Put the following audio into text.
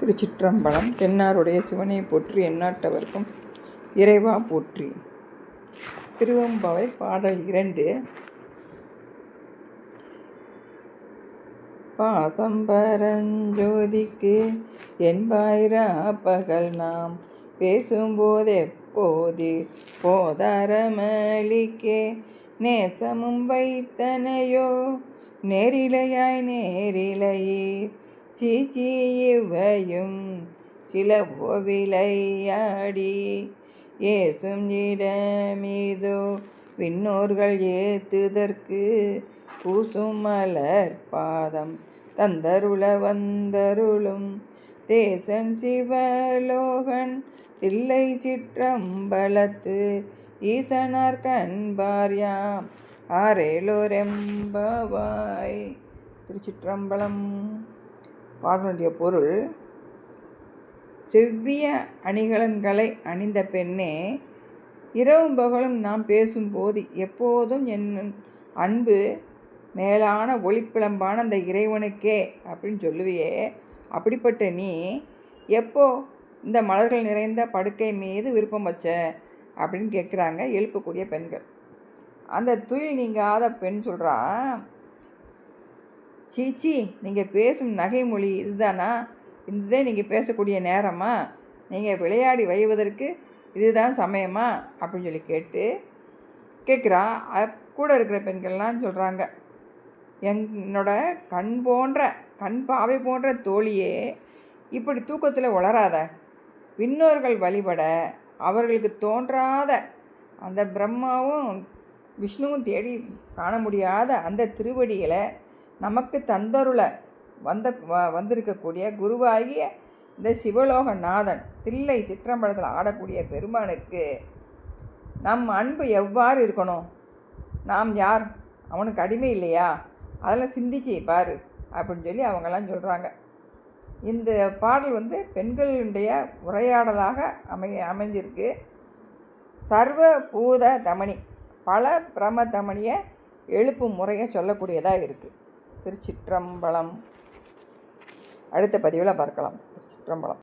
திருச்சிற்றம்பலம் தென்னாருடைய சிவனை போற்றி எண்ணாட்டவர்க்கும் இறைவா போற்றி. திருவம்பாவை பாடல் இரண்டு. பாசம்பரஞ்சோதிக்கு என்பாயிரா பகல் நாம் பேசும்போதெப்போது போதாரமளிக்கே நேசமும் வைத்தனையோ நேரிலையாய் நேரிலையே சீச்சி இவையும் சில விளையாடி ஏசும் இடமீதோ விண்ணோர்கள் ஏத்துதற்கு பூசும் மலர் பாதம் தந்தருள வந்தருளும். தேசன் சிவலோகன் தில்லை சிற்றம்பலத்து ஈசனார் கண்பார்யாம் ஆரேலோரெம்பவாய் திருச்சிற்றம்பலம். பாடலுடைய பொருள் செவ்விய அணிகலன்களை அணிந்த பெண்ணே இரவும் பகலும் நாம் பேசும்போது எப்போதும் என் அன்பு மேலான ஒளிப்பிளம்பான அந்த இறைவனுக்கே அப்படின்னு சொல்லுவியே. அப்படிப்பட்ட நீ எப்போ இந்த மலர்கள் நிறைந்த படுக்கை மீது விருப்பம் வச்ச? அப்படின்னு கேட்குறாங்க எழுப்பக்கூடிய பெண்கள். அந்த துயில் நீங்காத பெண் சொல்கிறா சீச்சி நீங்கள் பேசும் நகைமொழி இதுதானா? இதுதே நீங்கள் பேசக்கூடிய நேரமா? நீங்கள் விளையாடி வைவதற்கு இதுதான் சமயமா? அப்படின்னு சொல்லி கேட்டு கேட்குறா. கூட இருக்கிற பெண்கள்லாம் சொல்கிறாங்க என்னோட கண் போன்ற கண் பாவை போன்ற தோழியே இப்படி தூக்கத்தில் வளராத விண்ணோர்கள் வழிபட அவர்களுக்கு தோன்றாத அந்த பிரம்மாவும் விஷ்ணுவும் தேடி காண முடியாத அந்த திருவடிகளை நமக்கு தந்தருள வந்த வந்திருக்கக்கூடிய குருவாகிய இந்த சிவலோகநாதன் தில்லை சிற்றம்பலத்தில் ஆடக்கூடிய பெருமானுக்கு நம் அன்பு எவ்வாறு இருக்கணும்? நாம் யார்? அவனுக்கு அடிமை இல்லையா? அதெல்லாம் சிந்திச்சு பாரு அப்படின்னு சொல்லி அவங்கெல்லாம் சொல்கிறாங்க இந்த பாடல் வந்து பெண்களுடைய உரையாடலாக அமை அமைஞ்சிருக்கு. சர்வ பூத தமணி பல பிரம தமணியை எழுப்பும் முறையை சொல்லக்கூடியதாக இருக்குது திருச்சிற்றம்பலம். அடுத்த பதிவில் பார்க்கலாம். திருச்சிற்றம்பலம்.